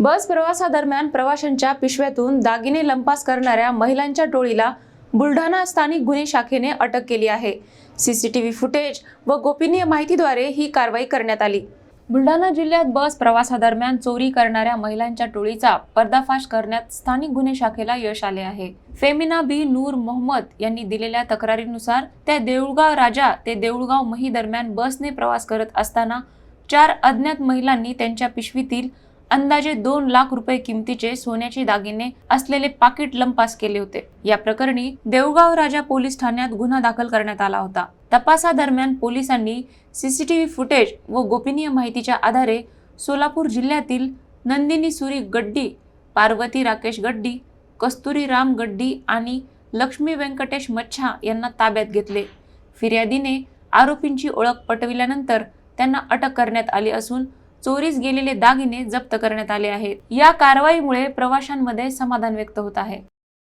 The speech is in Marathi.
बस प्रवासादरम्यान प्रवाशांच्या पिशव्यातून दागिने लंपास करणाऱ्या महिलांच्या टोळीला बुलढाणा स्थानिक गुन्हे शाखेने अटक केली आहे. सीसीटीव्ही फुटेज व गोपनीय माहितीद्वारे ही कारवाई करण्यात आली. बुलढाणा जिल्ह्यात बस प्रवासादरम्यान चोरी करणाऱ्या महिलांच्या टोळीचा पर्दाफाश करण्यात स्थानिक गुन्हे शाखेला यश आले आहे. फेमिना बी नूर मोहम्मद यांनी दिलेल्या तक्रारीनुसार त्या देऊळगाव राजा ते देऊळगाव मही दरम्यान बसने प्रवास करत असताना चार अज्ञात महिलांनी त्यांच्या पिशवीतील अंदाजे दोन लाख रुपये किमतीचे सोन्याचे दागिने असलेले पाकिट लंपास केले होते. या प्रकरणी देवगाव राजा पोलीस ठाण्यात गुन्हा दाखल करण्यात आला होता. तपासादरम्यान पोलिसांनी सीसीटीव्ही फुटेज व गोपनीय माहितीच्या आधारे सोलापूर जिल्ह्यातील नंदिनी सुरी गड्डी पार्वती राकेश गड्डी कस्तुरी राम गड्डी आणि लक्ष्मी व्यंकटेश मच्छा यांना ताब्यात घेतले. फिर्यादीने आरोपींची ओळख पटविल्यानंतर त्यांना अटक करण्यात आली असून चोरीस गेलेले दागिने जप्त करण्यात आले आहेत. या कारवाईमुळे प्रवाशांमध्ये समाधान व्यक्त होत आहे.